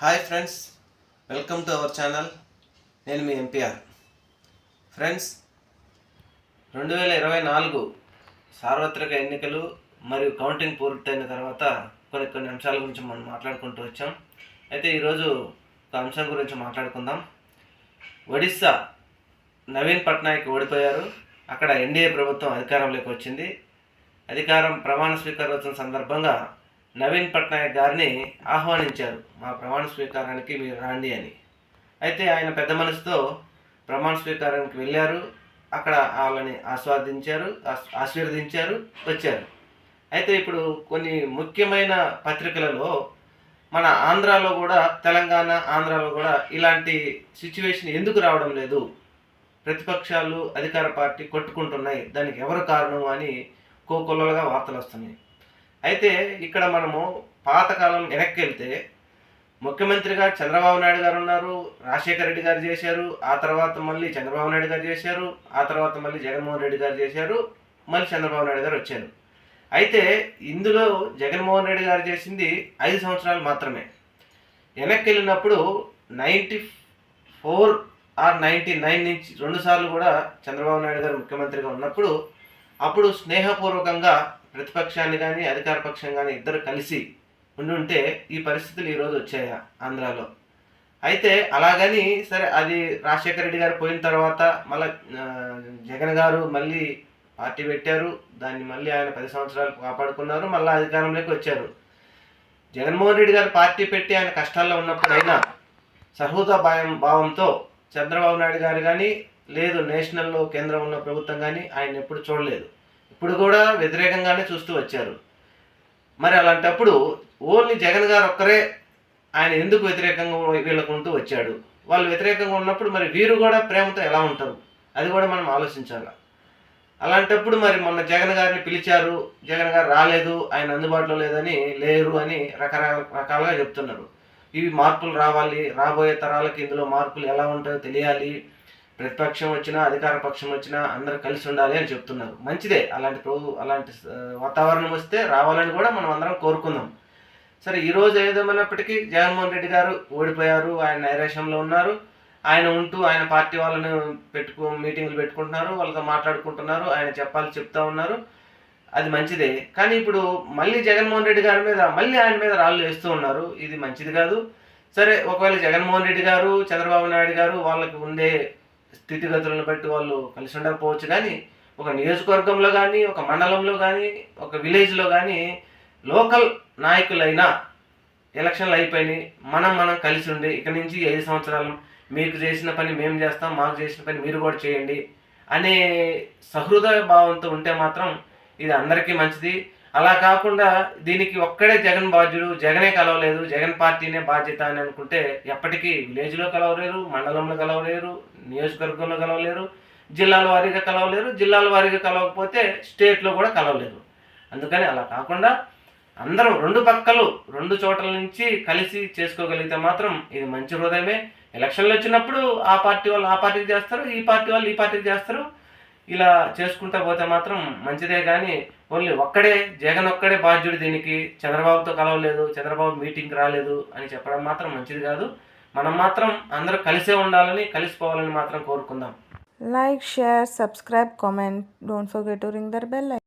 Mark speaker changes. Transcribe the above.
Speaker 1: Hi friends welcome to our channel నేను మీ MPR friends రెండు వేల ఇరవై నాలుగు సార్వత్రిక ఎన్నికలు మరియు కౌంటింగ్ పూర్తయిన తర్వాత కొన్ని కొన్ని అంశాల గురించి మనం మాట్లాడుకుంటూ వచ్చాం. అయితే ఈరోజు ఒక అంశం గురించి మాట్లాడుకుందాం. ఒడిస్సా నవీన్ పట్నాయక్ ఓడిపోయారు. అక్కడ ఎన్డీఏ ప్రభుత్వం అధికారంలోకి వచ్చింది. అధికారం ప్రమాణ స్వీకారోత్సవం సందర్భంగా నవీన్ పట్నాయక్ గారిని ఆహ్వానించారు. మా ప్రమాణ స్వీకారానికి మీరు రాండి అని. అయితే ఆయన పెద్ద మనసుతో ప్రమాణ స్వీకారానికి వెళ్ళారు. అక్కడ వాళ్ళని ఆస్వాదించారు ఆశీర్వదించారు వచ్చారు. అయితే ఇప్పుడు కొన్ని ముఖ్యమైన పత్రికలలో మన ఆంధ్రాలో కూడా తెలంగాణ ఆంధ్రాలో కూడా ఇలాంటి సిచ్యువేషన్ ఎందుకు రావడం లేదు? ప్రతిపక్షాలు అధికార పార్టీ కొట్టుకుంటున్నాయి. దానికి ఎవరు కారణం అని కోకొల్లలుగా వార్తలు వస్తున్నాయి. అయితే ఇక్కడ మనము పాతకాలం వెనక్కి వెళ్తే ముఖ్యమంత్రిగా చంద్రబాబు నాయుడు గారు ఉన్నారు రాజశేఖర రెడ్డి గారు చేశారు ఆ తర్వాత మళ్ళీ చంద్రబాబు నాయుడు గారు చేశారు ఆ తర్వాత మళ్ళీ జగన్మోహన్ రెడ్డి గారు చేశారు మళ్ళీ చంద్రబాబు నాయుడు గారు వచ్చారు. అయితే ఇందులో జగన్మోహన్ రెడ్డి గారు చేసింది ఐదు సంవత్సరాలు మాత్రమే. వెనక్కి వెళ్ళినప్పుడు ninety four or ninety nine నుంచి రెండు సార్లు కూడా చంద్రబాబు నాయుడు గారు ముఖ్యమంత్రిగా ఉన్నప్పుడు అప్పుడు స్నేహపూర్వకంగా ప్రతిపక్షాన్ని కానీ అధికార పక్షం కానీ ఇద్దరు కలిసి ఉండుంటే ఈ పరిస్థితులు ఈరోజు వచ్చాయా ఆంధ్రాలో? అయితే అలాగని సరే అది రాజశేఖర రెడ్డి గారు పోయిన తర్వాత మళ్ళీ జగన్ గారు మళ్ళీ పార్టీ పెట్టారు. దాన్ని మళ్ళీ ఆయన పది సంవత్సరాలు కాపాడుకున్నారు. మళ్ళీ అధికారంలోకి వచ్చారు. జగన్మోహన్ రెడ్డి గారు పార్టీ పెట్టి ఆయన కష్టాల్లో ఉన్నప్పుడైనా సహృద భావం భావంతో చంద్రబాబు నాయుడు గారు కానీ లేదు నేషనల్లో కేంద్రంలో ప్రభుత్వం కానీ ఆయన ఎప్పుడు చూడలేదు. ఇప్పుడు కూడా వ్యతిరేకంగానే చూస్తూ వచ్చారు. మరి అలాంటప్పుడు ఓన్లీ జగన్ గారు ఒక్కరే ఆయన ఎందుకు వ్యతిరేకంగా వీళ్ళకుంటూ వచ్చాడు? వాళ్ళు వ్యతిరేకంగా ఉన్నప్పుడు మరి వీరు కూడా ప్రేమతో ఎలా ఉంటారు? అది కూడా మనం ఆలోచించాలి? అలాంటప్పుడు మరి మొన్న జగన్ గారిని పిలిచారు జగన్ గారు రాలేదు ఆయన అందుబాటులో లేదని లేరు అని రకరకాల రకాలుగా చెప్తున్నారు. ఇవి మార్పులు రావాలి రాబోయే తరాలకి ఇందులో మార్పులు ఎలా ఉంటాయో తెలియాలి ప్రతిపక్షం వచ్చినా అధికార పక్షం వచ్చినా అందరూ కలిసి ఉండాలి అని చెప్తున్నారు. మంచిదే. అలాంటి ప్రభు అలాంటి వాతావరణం వస్తే రావాలని కూడా మనం అందరం కోరుకుందాం. సరే ఈరోజు ఏదేమైనప్పటికీ జగన్మోహన్ రెడ్డి గారు ఓడిపోయారు. ఆయన నైరాశ్యంలో ఉన్నారు. ఆయన ఉంటూ ఆయన పార్టీ వాళ్ళని పెట్టుకు మీటింగ్లు పెట్టుకుంటున్నారు. వాళ్ళతో మాట్లాడుకుంటున్నారు. ఆయన చెప్పాలి చెప్తా ఉన్నారు. అది మంచిదే. కానీ ఇప్పుడు మళ్ళీ జగన్మోహన్ రెడ్డి గారి మీద మళ్ళీ ఆయన మీద రాళ్ళు వేస్తూ ఉన్నారు. ఇది మంచిది కాదు. సరే ఒకవేళ జగన్మోహన్ రెడ్డి గారు చంద్రబాబు నాయుడు గారు వాళ్ళకి ఉండే స్థితిగతులను బట్టి వాళ్ళు కలిసి ఉండకపోవచ్చు. కానీ ఒక నియోజకవర్గంలో కానీ ఒక మండలంలో కానీ ఒక విలేజ్లో కానీ లోకల్ నాయకులైనా ఎలక్షన్లు అయిపోయినాయి. మనం మనం కలిసి ఉండి ఇక నుంచి ఐదు సంవత్సరాలు మీకు చేసిన పని మేము చేస్తాం మాకు చేసిన పని మీరు కూడా చేయండి అనే సహృదయ భావంతో ఉంటే మాత్రం ఇది అందరికీ మంచిది. అలా కాకుండా దీనికి ఒక్కడే జగన్ బాధ్యుడు జగనే కలవలేదు జగన్ పార్టీనే బాధ్యత అని అనుకుంటే ఎప్పటికీ విలేజ్లో కలవలేరు మండలంలో కలవలేరు నియోజకవర్గంలో కలవలేరు జిల్లాల వారీగా కలవలేరు జిల్లాల వారీగా కలవకపోతే స్టేట్లో కూడా కలవలేరు అందుకని అలా కాకుండా అందరం రెండు పక్కలు రెండు చోట్ల నుంచి కలిసి చేసుకోగలిగితే మాత్రం ఇది మంచి హృదయమే. ఎలక్షన్లు వచ్చినప్పుడు ఆ పార్టీ వాళ్ళు ఆ పార్టీకి చేస్తారు ఈ పార్టీ వాళ్ళు ఈ పార్టీకి చేస్తారు. ఇలా చేసుకుంటా పోతే మాత్రం మంచిదే కానీ ఓన్లీ ఒక్కడే జగన్ ఒక్కడే బాధ్యుడు దీనికి చంద్రబాబుతో కలవలేదు చంద్రబాబు మీటింగ్కి రాలేదు అని చెప్పడం మాత్రం మంచిది కాదు. మనం మాత్రం అందరూ కలిసే ఉండాలని కలిసిపోవాలని మాత్రం కోరుకుందాం.
Speaker 2: Like share subscribe comment don't forget to ring the bell like